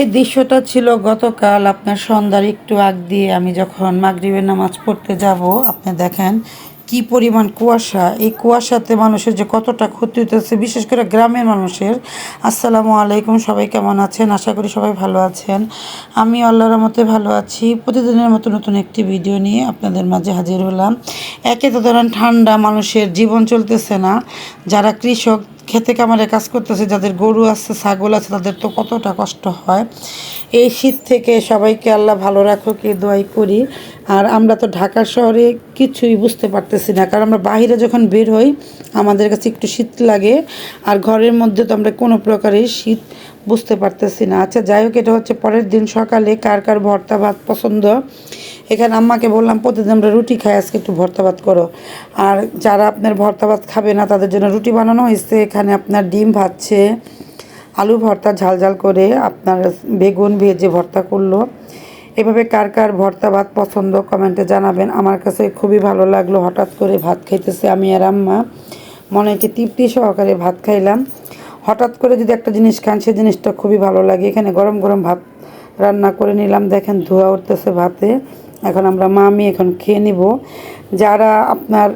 এই দৃশ্যটা ছিল গতকাল আপনার সন্ধ্যার একটু আগ দিয়ে আমি যখন মাগরিবের নামাজ পড়তে যাব, আপনি দেখেন কি পরিমাণ কুয়াশা। এই কুয়াশাতে মানুষের যে কতটা ক্ষতি হতেছে বিশেষ করে গ্রামের মানুষের। আসসালামু আলাইকুম, সবাই কেমন আছেন? আশা করি সবাই ভালো আছেন। আমি আল্লাহর মতে ভালো আছি। প্রতিদিনের মতো নতুন একটি ভিডিও নিয়ে আপনাদের মাঝে হাজির হলাম। একে তো ধরেন ঠান্ডা, মানুষের জীবন চলতেছে না। যারা কৃষক খেতে কামারে কাজ করতেছে, যাদের গরু আছে, ছাগল আছে, তাদের তো কতটা কষ্ট হয়। এই শীত থেকে সবাইকে আল্লাহ ভালো রাখুক, এই দোয়াই করি। আর আমরা তো ঢাকা শহরে কিছুই বুঝতে পারতেছি না। কারণ আমরা বাইরে যখন বের হই, আমাদের কাছে একটু শীত লাগে, আর ঘরের মধ্যে তো আমরা কোনো প্রকারের শীত বুঝতে পারতেছি না। আচ্ছা যাই হোক, এটা হচ্ছে পরের দিন সকালে কার কার ভর্তা ভাত পছন্দ? এখানে আম্মাকে বললাম, প্রতিদিন আমরা রুটি খাই, আজকে একটু ভর্তা ভাত করো। আর যারা আপনার ভর্তা ভাত খাবে না, তাদের জন্য রুটি বানানো হয়েছে। এখানে আপনার ডিম ভাজছে, আলু ভর্তা ঝাল ঝাল করে আপনার বেগুন ভেজে ভর্তা করল। এভাবে কার কার ভর্তা ভাত পছন্দ কমেন্টে জানাবেন। আমার কাছে খুবই ভালো লাগল, হঠাৎ করে ভাত খাইতেছে আমি আর আম্মা। মনে হচ্ছে তৃপ্তি সহকারে ভাত খাইলাম। হঠাৎ করে যদি একটা জিনিস খান সেই জিনিসটা খুবই ভালো লাগে। এখানে গরম গরম ভাত রান্না করে নিলাম। দেখেন ধোয়া উঠতেছে ভাতে। এখন আমরা মা আমি এখন খেয়ে নিব। যারা আপনার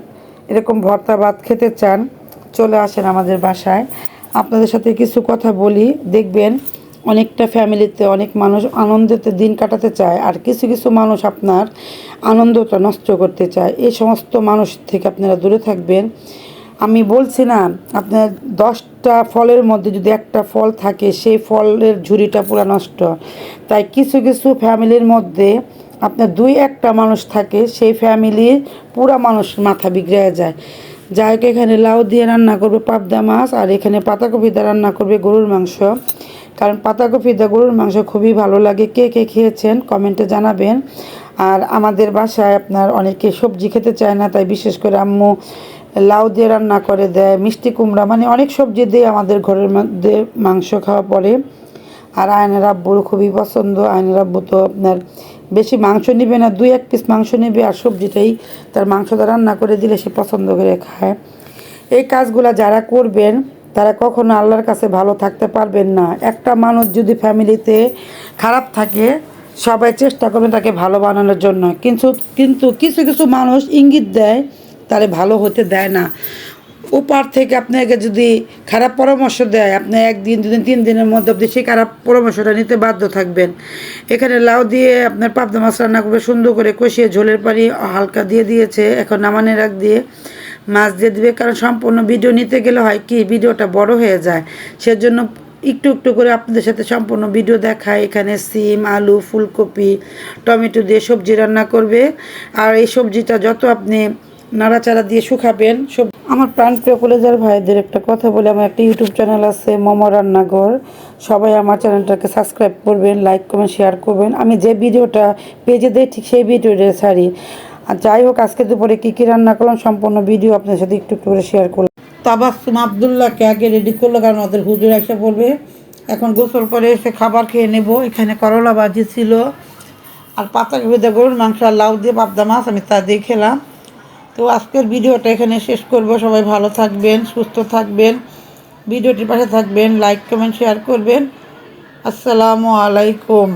এরকম ভর্তা ভাত খেতে চান, চলে আসেন আমাদের বাসায়। আপনাদের সাথে কিছু কথা বলি। দেখবেন অনেকটা ফ্যামিলিতে, অনেক মানুষ আনন্দতে দিন কাটাতে চায় আর কিছু কিছু মানুষ আপনার আনন্দটা নষ্ট করতে চায়। এই সমস্ত মানুষ থেকে আপনারা দূরে থাকবেন। আমি বলছি না, আপনার দশটা ফলের মধ্যে যদি একটা ফল থাকে, সেই ফলের ঝুড়িটা পুরো নষ্ট। তাই কিছু কিছু ফ্যামিলির মধ্যে আপনার দুই একটা মানুষ থাকে, সেই ফ্যামিলি পুরা মানুষ মাথা বিগড়ে যায়। যাই হোক, এখানে লাউ দিয়ে রান্না করবে পাবদা মাছ আর এখানে পাতাকপি দিয়ে রান্না করবে গরুর মাংস। কারণ পাতাকপি দিয়ে গরুর মাংস খুবই ভালো লাগে। কে কে খেয়েছেন কমেন্টে জানাবেন। আর আমাদের বাসায় আপনার অনেকে সবজি খেতে চায় না, তাই বিশেষ করে আম্মু লাউ দিয়ে রান্না করে দেয়, মিষ্টি কুমড়া মানে অনেক সবজি দিয়ে আমাদের ঘরের মধ্যে মাংস খাওয়া পড়ে। আর আয়নের আব্বুর খুবই পছন্দ। আয়নের আব্বু তো আপনার বেশি মাংস নেবে না, দুই এক পিস মাংস নেবে আর সবজিটাই তার মাংসটা রান্না করে দিলে সে পছন্দ করে খায়। এই কাজগুলো যারা করবেন তারা কখনো আল্লাহর কাছে ভালো থাকতে পারবেন না। একটা মানুষ যদি ফ্যামিলিতে খারাপ থাকে, সবাই চেষ্টা করবেন তাকে ভালো বানানোর জন্য। কিন্তু কিন্তু কিছু কিছু মানুষ ইঙ্গিত দেয় তাহলে ভালো হতে দেয় না। ওপার থেকে আপনাকে যদি খারাপ পরামর্শ দেয়, আপনি একদিন, দুদিন, তিন দিনের মধ্যে আপনি সেই খারাপ পরামর্শটা নিতে বাধ্য থাকবেন। এখানে লাউ দিয়ে আপনার পাবদা মাছ রান্না করবে, সুন্দর করে কষিয়ে ঝোলের পানি হালকা দিয়ে দিয়েছে, এখন নামানে রাখ দিয়ে। মাছ দিয়ে দিবে, কারণ সম্পূর্ণ ভিডিও নিতে গেলে হয় কি ভিডিওটা বড় হয়ে যায়। সেজন্য একটু একটু করে আপনাদের সাথে সম্পূর্ণ ভিডিও দেখায়। এখানে সিম, আলু, ফুলকপি, টমেটো দিয়ে সবজি রান্না করবে। আর এই সবজিটা যত আপনি নাড়াচাড়া দিয়ে শুকাবেন, সব আমার প্রাণ প্রিয় কলেজার ভাইদের একটা কথা বলে, আমার একটা ইউটিউব চ্যানেল আছে, মোমো রান্নাঘর। সবাই আমার চ্যানেলটাকে সাবস্ক্রাইব করবেন লাইক করবেন শেয়ার করবেন। আমি যে ভিডিওটা পেজে দিই, ঠিক সেই ভিডিওটা ছাড়ি। আর যাই হোক, আজকে দুপুরে কী কী রান্না করলাম সম্পূর্ণ ভিডিও আপনার সাথে একটু একটু করে শেয়ার করলাম। তাবাসুম আবদুল্লাহকে আগে রেডি করল, কারণ ওদের হুজুর এসে পড়বে এখন গোসল করে এসে খাবার খেয়ে নেব। এখানে করলা ভাজি ছিল, আর পাতা ভেদা গরুর মাংস আর লাউ দিয়ে পাবদা মাছ আমি তা দিয়ে খেলাম। তো আজকের ভিডিওটা এখানে শেষ করব। সবাই ভালো থাকবেন, সুস্থ থাকবেন, ভিডিওটির পাশে থাকবেন লাইক কমেন্ট শেয়ার করবেন। আসসালামু আলাইকুম।